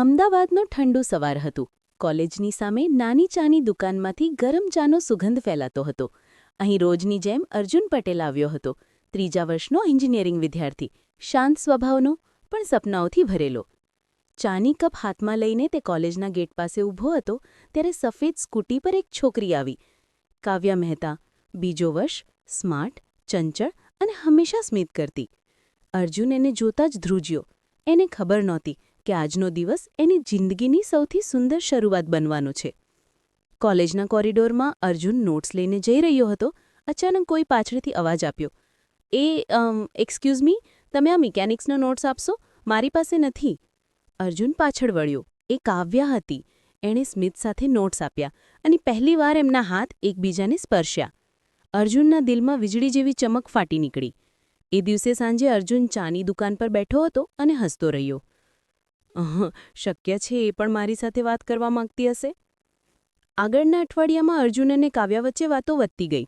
અમદાવાદનો ઠંડુ સવાર હતું. કોલેજની સામે નાની ચાની દુકાનમાંથી ગરમ ચાનો સુગંધ ફેલાતો હતો. અહીં રોજની જેમ અર્જુન પટેલ આવ્યો હતો. ત્રીજા વર્ષનો એન્જિનિયરિંગ વિદ્યાર્થી, શાંત સ્વભાવનો, પણ સપનાઓથી ભરેલો. ચાની કપ હાથમાં લઈને તે કોલેજના ગેટ પાસે ઊભો હતો, ત્યારે સફેદ સ્કૂટી પર એક છોકરી આવી. કાવ્યા મહેતા, બીજો વર્ષ, સ્માર્ટ, ચંચળ અને હંમેશા સ્મિત કરતી. અર્જુન એને જોતા જ ધ્રુજ્યો. એને ખબર નહોતી કે આજનો દિવસ એની જિંદગીની સૌથી સુંદર શરૂઆત બનવાનો છે. કોલેજના કોરિડોરમાં અર્જુન નોટ્સ લઈને જઈ રહ્યો હતો. અચાનક કોઈ પાછળથી અવાજ આપ્યો. એ એક્સક્યુઝ મી, તમે આ મિકેનિક્સનો નોટ્સ આપશો? મારી પાસે નથી. અર્જુન પાછળ વળ્યો. એ કાવ્યા હતી. એણે સ્મિત સાથે નોટ્સ આપ્યા અને પહેલીવાર એમના હાથ એકબીજાને સ્પર્શ્યા. અર્જુનના દિલમાં વીજળી જેવી ચમક ફાટી નીકળી. એ દિવસે સાંજે અર્જુન ચાની દુકાન પર બેઠો હતો અને હસતો રહ્યો. શક્ય છે એ પણ મારી સાથે વાત કરવા માંગતી હશે? આગળના અઠવાડિયામાં અર્જુન અને કાવ્યા વચ્ચે વાતો વધતી ગઈ.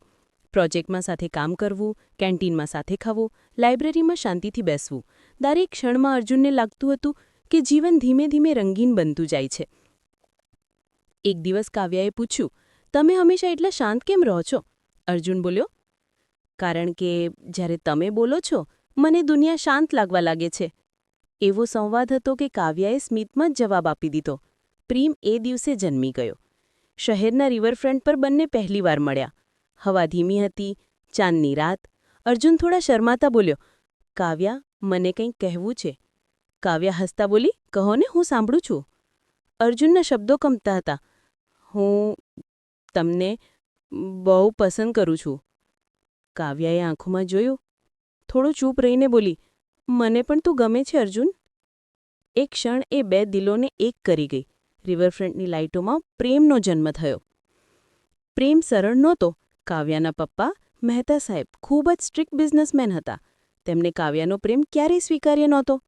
પ્રોજેક્ટમાં સાથે કામ કરવું, કેન્ટીનમાં સાથે ખાવું, લાઇબ્રેરીમાં શાંતિથી બેસવું. દરેક ક્ષણમાં અર્જુનને લાગતું હતું કે જીવન ધીમે ધીમે રંગીન બનતું જાય છે. એક દિવસ કાવ્યાએ પૂછ્યું, તમે હંમેશા એટલા શાંત કેમ રહો છો? અર્જુન બોલ્યો, કારણ કે જ્યારે તમે બોલો છો, મને દુનિયા શાંત લાગવા લાગે છે. એવો સંવાદ હતો કે કાવ્યાએ સ્મિતમાં જ જવાબ આપી દીધો. પ્રેમ એ દિવસે જન્મી ગયો. શહેરના રિવરફ્રન્ટ પર બંને પહેલીવાર મળ્યા. હવા ધીમી હતી, ચાંદની રાત. અર્જુન થોડા શરમાતા બોલ્યો, કાવ્યા, મને કંઈક કહેવું છે. કાવ્યા હસતા બોલી, કહો ને, હું સાંભળું છું. અર્જુનના શબ્દો કમતા હતા, હું તમને બહુ પસંદ કરું છું. કાવ્યાએ આંખોમાં જોયું, થોડું ચૂપ રહીને બોલી મને પણ તું ગમે છે, અર્જુન. એક ક્ષણ એ બે દિલોને એક કરી ગઈ. રિવરફ્રન્ટની લાઇટોમાં પ્રેમનો જન્મ થયો. પ્રેમ સરળ નહોતો. કાવ્યાના પપ્પા મહેતા સાહેબ ખૂબ જ સ્ટ્રિક્ટ બિઝનેસમેન હતા. તેમને કાવ્યાનો પ્રેમ ક્યારેય સ્વીકાર્ય નહોતો.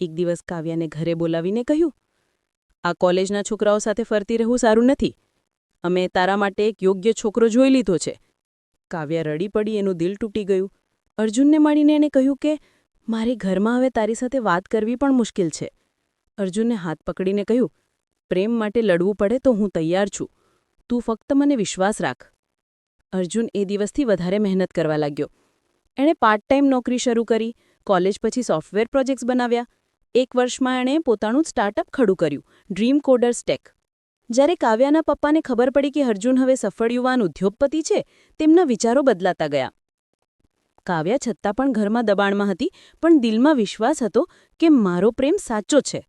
એક દિવસ કાવ્યાને ઘરે બોલાવીને કહ્યું, આ કોલેજના છોકરાઓ સાથે ફરતી રહેવું સારું નથી. અમે તારા માટે એક યોગ્ય છોકરો જોઈ લીધો છે. કાવ્યા રડી પડી, એનું દિલ તૂટી ગયું. અર્જુનને મળીને એણે કહ્યું કે મારે ઘરમાં હવે તારી સાથે વાત કરવી પણ મુશ્કેલ છે. અર્જુને હાથ પકડીને કહ્યું, પ્રેમ માટે લડવું પડે તો હું તૈયાર છું. તું ફક્ત મને વિશ્વાસ રાખ. અર્જુન એ દિવસથી વધારે મહેનત કરવા લાગ્યો. એણે પાર્ટ ટાઈમ નોકરી શરૂ કરી, કોલેજ પછી સોફ્ટવેર પ્રોજેક્ટ્સ બનાવ્યા. એક વર્ષમાં એણે પોતાનું સ્ટાર્ટઅપ ખડું કર્યું ડ્રીમ કોડર્સ ટેક જ્યારે કાવ્યાના પપ્પાને ખબર પડી કે અર્જુન હવે સફળ યુવાન ઉદ્યોગપતિ છે, તેમના વિચારો બદલાતા ગયા. કાવ્યા છતાં પણ ઘરમાં દબાણમાં હતી, પણ દિલમાં વિશ્વાસ હતો કે મારો પ્રેમ સાચો છે.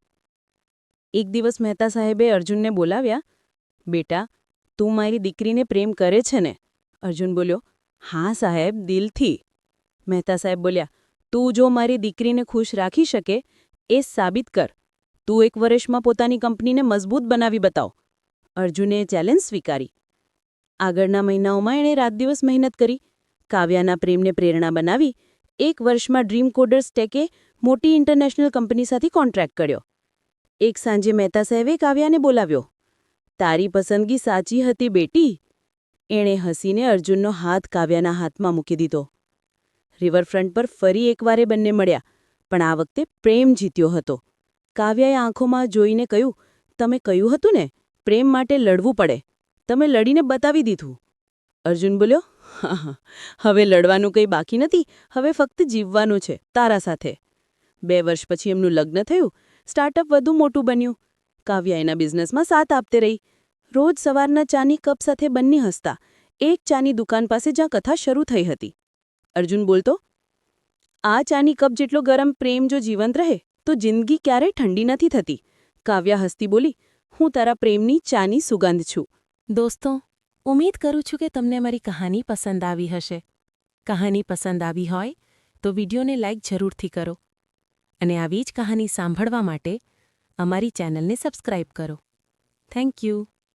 એક દિવસ મહેતા સાહેબે અર્જુનને બોલાવ્યા, બેટા, તું મારી દીકરીને પ્રેમ કરે છે ને? અર્જુન બોલ્યો, હા સાહેબ, દિલથી. મહેતા સાહેબ બોલ્યા, તું જો મારી દીકરીને ખુશ રાખી શકે, એ સાબિત કર. તું એક વર્ષમાં પોતાની કંપનીને મજબૂત બનાવી બતાવ. અર્જુને ચેલેન્જ સ્વીકારી. આગળના મહિનાઓમાં એણે રાત દિવસ મહેનત કરી કાવ્યાના પ્રેમને પ્રેરણા બનાવી એક વર્ષમાં ડ્રીમ કોડર્સ ટેકે મોટી ઇન્ટરનેશનલ કંપની સાથે કોન્ટ્રાક્ટ કર્યો. એક સાંજે મહેતા સાહેબે કાવ્યાને બોલાવ્યો. તારી પસંદગી સાચી હતી બેટી. એણે હસીને અર્જુનનો હાથ કાવ્યાના હાથમાં મૂકી દીધો. રિવરફ્રન્ટ પર ફરી એકવારે બંને મળ્યા, પણ આ વખતે પ્રેમ જીત્યો હતો. કાવ્યાએ આંખોમાં જોઈને કહ્યું, તમે કહ્યું હતું ને, પ્રેમ માટે લડવું પડે. તમે લડીને બતાવી દીધું. અર્જુન બોલ્યો હવે લડવાનું કંઈ બાકી નથી, હવે ફક્ત જીવવાનું છે, તારા સાથે. બે વર્ષ પછી એમનું લગ્ન થયું, સ્ટાર્ટઅપ વધુ મોટું બન્યું. કાવ્યા એના બિઝનેસમાં સાથ આપતી રહી. રોજ સવારના ચાની કપ સાથે બંને હસતા, એક ચાની દુકાન પાસે જ્યાં કથા શરૂ થઈ હતી. અર્જુન બોલતો, આ ચાની કપ જેટલો ગરમ પ્રેમ જો જીવંત રહે, તો જિંદગી ક્યારેય ઠંડી નથી થતી. કાવ્યા હસતી બોલી, હું તારા પ્રેમની ચાની સુગંધ છું. દોસ્તો ઉમ્મીદ કરું છું કે તમને મારી કહાની પસંદ આવી હશે. કહાની પસંદ આવી હોય તો વિડીયોને લાઇક જરૂરથી કરો અને આવી જ કહાની સાંભળવા માટે અમારી ચેનલને સબસ્ક્રાઇબ કરો. Thank you.